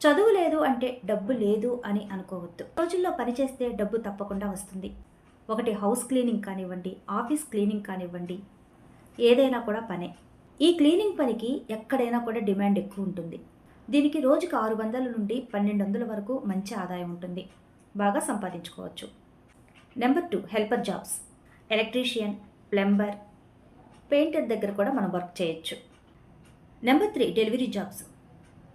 చదువు లేదు అంటే డబ్బు లేదు అని అనుకోవద్దు. రోజుల్లో పనిచేస్తే డబ్బు తప్పకుండా వస్తుంది. ఒకటి హౌస్ క్లీనింగ్ కానివ్వండి ఆఫీస్ క్లీనింగ్ కానివ్వండి ఏదైనా కూడా పనే. ఈ క్లీనింగ్ పనికి ఎక్కడైనా కూడా డిమాండ్ ఎక్కువ ఉంటుంది. దీనికి రోజుకు ఆరు వందల నుండి పన్నెండు వందల వరకు మంచి ఆదాయం ఉంటుంది. బాగా సంపాదించుకోవచ్చు. Number two helper jobs. Electrician plumber painter దగ్గర కూడా మనం వర్క్ చేయొచ్చు. Number three delivery jobs.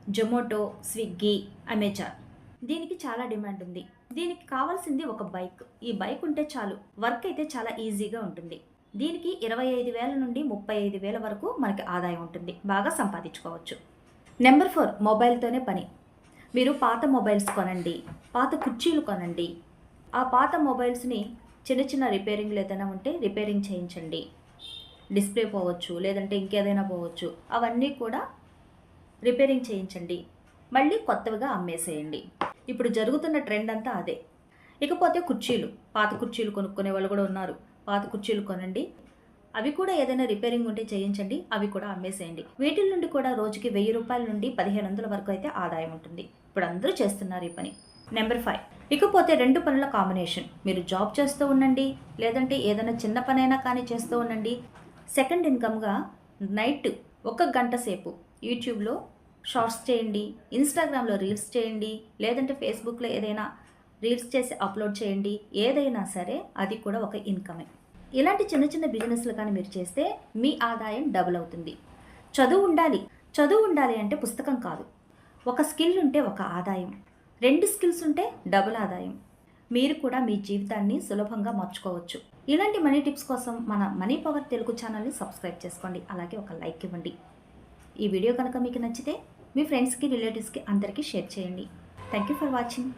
Zomato Swiggy Amazon దీనికి చాలా డిమాండ్ ఉంది. దీనికి కావాల్సింది ఒక బైక్ ఈ బైక్ ఉంటే చాలు. వర్క్ అయితే చాలా ఈజీగా ఉంటుంది. దీనికి ఇరవై ఐదు వేల నుండి ముప్పై ఐదు వేల వరకు మనకి ఆదాయం ఉంటుంది. బాగా సంపాదించుకోవచ్చు. నెంబర్ ఫోర్ మొబైల్తోనే పని. మీరు పాత మొబైల్స్ కొనండి. పాత కుర్చీలు కొనండి. ఆ పాత మొబైల్స్ని చిన్న చిన్న రిపేరింగ్లు ఏదైనా ఉంటే రిపేరింగ్ చేయించండి. డిస్ప్లే పోవచ్చు లేదంటే ఇంకేదైనా పోవచ్చు. అవన్నీ కూడా రిపేరింగ్ చేయించండి. మళ్ళీ కొత్తవిగా అమ్మేసేయండి. ఇప్పుడు జరుగుతున్న ట్రెండ్ అంతా అదే. ఇకపోతే కుర్చీలు పాత కుర్చీలు కొనుక్కునే వాళ్ళు కూడా ఉన్నారు. పాత కుర్చీలు కొనండి. అవి కూడా ఏదైనా రిపేరింగ్ ఉంటే చేయించండి. అవి కూడా అమ్మేసేయండి. వీటి నుండి కూడా రోజుకి వెయ్యి రూపాయల నుండి పదిహేను వందల వరకు అయితే ఆదాయం ఉంటుంది. ఇప్పుడు అందరూ చేస్తున్నారు ఈ పని. Number five. ఇకపోతే రెండు పనుల కాంబినేషన్. మీరు జాబ్ చేస్తూ ఉండండి. లేదంటే ఏదైనా చిన్న పనైనా కానీ చేస్తూ ఉండండి. సెకండ్ ఇన్కమ్గా నైట్ ఒక గంట సేపు యూట్యూబ్లో షార్ట్స్ చేయండి ఇన్స్టాగ్రామ్లో రీల్స్ చేయండి లేదంటే ఫేస్బుక్లో ఏదైనా రీల్స్ చేసి అప్లోడ్ చేయండి ఏదైనా సరే అది కూడా ఒక ఇన్కమే. ఇలాంటి చిన్న చిన్న బిజినెస్లు కానీ మీరు చేస్తే మీ ఆదాయం డబుల్ అవుతుంది. చదువు ఉండాలి. చదువు ఉండాలి అంటే పుస్తకం కాదు. ఒక స్కిల్ ఉంటే ఒక ఆదాయం. రెండు స్కిల్స్ ఉంటే డబుల్ ఆదాయం. మీరు కూడా మీ జీవితాన్ని సులభంగా మార్చుకోవచ్చు. ఇలాంటి మనీ టిప్స్ కోసం మన మనీ పవర్ తెలుగు ఛానల్ని సబ్స్క్రైబ్ చేసుకోండి. అలాగే ఒక లైక్ ఇవ్వండి. ఈ వీడియో కనుక మీకు నచ్చితే మీ ఫ్రెండ్స్కి రిలేటివ్స్కి అందరికీ షేర్ చేయండి. Thank you for watching